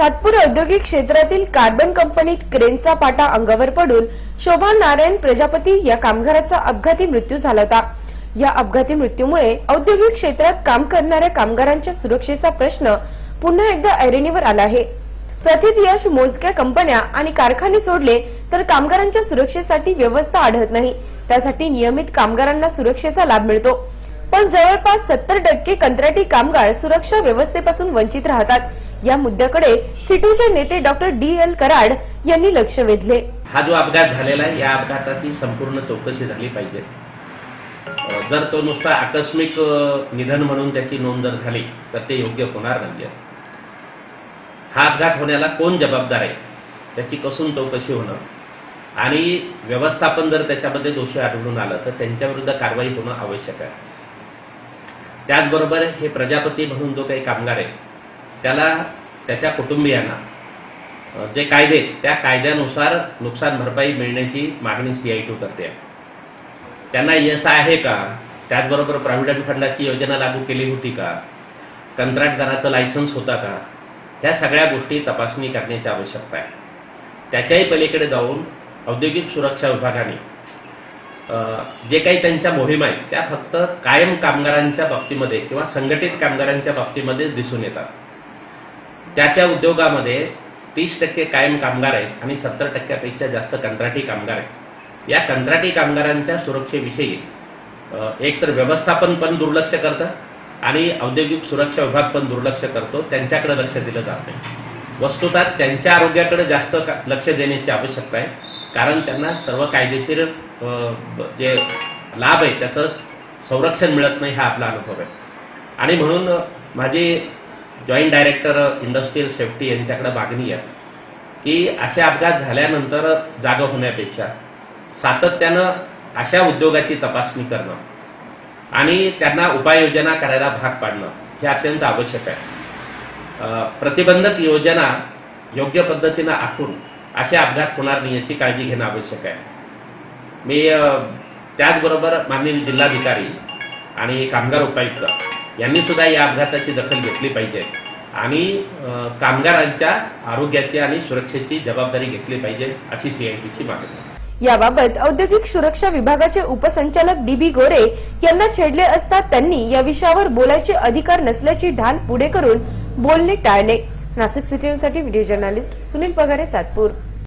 सातपूर औद्योगिक क्षेत्रातील कार्बन कंपनीत क्रेनचा पाटा अंगावर पडून शोभा नारायण प्रजापती या कामगाराचा अपघाती मृत्यू झाला होता. या अपघाती मृत्यूमुळे औद्योगिक क्षेत्रात काम करणाऱ्या कामगारांच्या सुरक्षेचा प्रश्न पुन्हा एकदा ऐरणीवर आला आहे. प्रथित यश मोजक्या कंपन्या आणि कारखाने सोडले तर कामगारांच्या सुरक्षेसाठी व्यवस्था आढळत नाही. त्यासाठी नियमित कामगारांना सुरक्षेचा लाभ मिळतो. पण जवळपास सत्तर टक्के कंत्राटी कामगार सुरक्षा व्यवस्थेपासून वंचित राहतात. या मुद्द्याकडे सिटूचे नेते डॉक्टर डी एल कराड यांनी लक्ष वेधले. हा जो अपघात झालेला आहे या अपघाताची संपूर्ण चौकशी झाली पाहिजे. जर तो नुसता आकस्मिक निधन म्हणून त्याची नोंद जर झाली तर ते योग्य होणार नाही हा अपघात होण्याला कोण जबाबदार आहे त्याची कसून चौकशी होणं आणि व्यवस्थापन जर त्याच्यामध्ये दोषी आढळून आलं तर त्यांच्याविरुद्ध कारवाई होणं आवश्यक आहे. त्याचबरोबर हे प्रजापती म्हणून जो काही कामगार आहे त्याला त्याच्या कुटुंबियांना जे कायदे आहेत, त्या कायद्यानुसार नुकसान भरपाई मिळण्याची मागणी सीआयटू करते. त्यांना यश आहे का? त्याचबरोबर प्रॉव्हिडंट फंडाची योजना लागू केली होती का? कंत्राटदाराचं लायसन्स होता का? ह्या सगळ्या गोष्टी तपासणी करण्याची आवश्यकता आहे. त्याच्याही पलीकडे जाऊन औद्योगिक सुरक्षा विभागाने जे काही त्यांच्या मोहिमा आहेत त्या फक्त कायम कामगारांच्या बाबतीमध्ये किंवा संघटित कामगारांच्या बाबतीमध्ये दिसून येतात. त्या त्या उद्योगामध्ये तीस टक्के कायम कामगार आहेत आणि सत्तर टक्क्यापेक्षा जास्त कंत्राटी कामगार आहेत. या कंत्राटी कामगारांच्या सुरक्षेविषयी एकतर एक तर व्यवस्थापन पण दुर्लक्ष करतं आणि औद्योगिक सुरक्षा विभाग पण दुर्लक्ष करतो त्यांच्याकडे लक्ष दिलं जात नाही. वस्तुतः त्यांच्या आरोग्याकडे जास्त का- लक्ष देण्याची आवश्यकता आहे कारण त्यांना सर्व कायदेशीर जे लाभ आहे त्याचं संरक्षण मिळत नाही हा आपला अनुभव आहे. आणि म्हणून माझी जॉईंट डायरेक्टर इंडस्ट्रीयल सेफ्टी यांच्याकडे मागणी आहे की असे अपघात झाल्यानंतर जागा होण्यापेक्षा सातत्यानं अशा उद्योगाची तपासणी करणं आणि त्यांना उपाययोजना करायला भाग पाडणं हे अत्यंत आवश्यक आहे. प्रतिबंधक योजना योग्य पद्धतीनं आखून असे अपघात होणार नाही याची काळजी घेणं आवश्यक आहे. मी त्याचबरोबर माननीय जिल्हाधिकारी आणि कामगार उपायुक्त यांनी सुद्धा या अपघाताची दखल घेतली पाहिजे. आणि कामगारांच्या आरोग्याची आणि सुरक्षेची जबाबदारी घेतली पाहिजे अशी सीआयटीची मागणी. याबाबत औद्योगिक सुरक्षा विभागाचे उपसंचालक डी बी गोरे यांना छेडले असता त्यांनी या विषयावर बोलायचे अधिकार नसल्याची ढाल पुढे करून बोलणे टाळले. नाशिक सिटीसाठी व्हिडिओ जर्नालिस्ट सुनील पगारे सातपूर.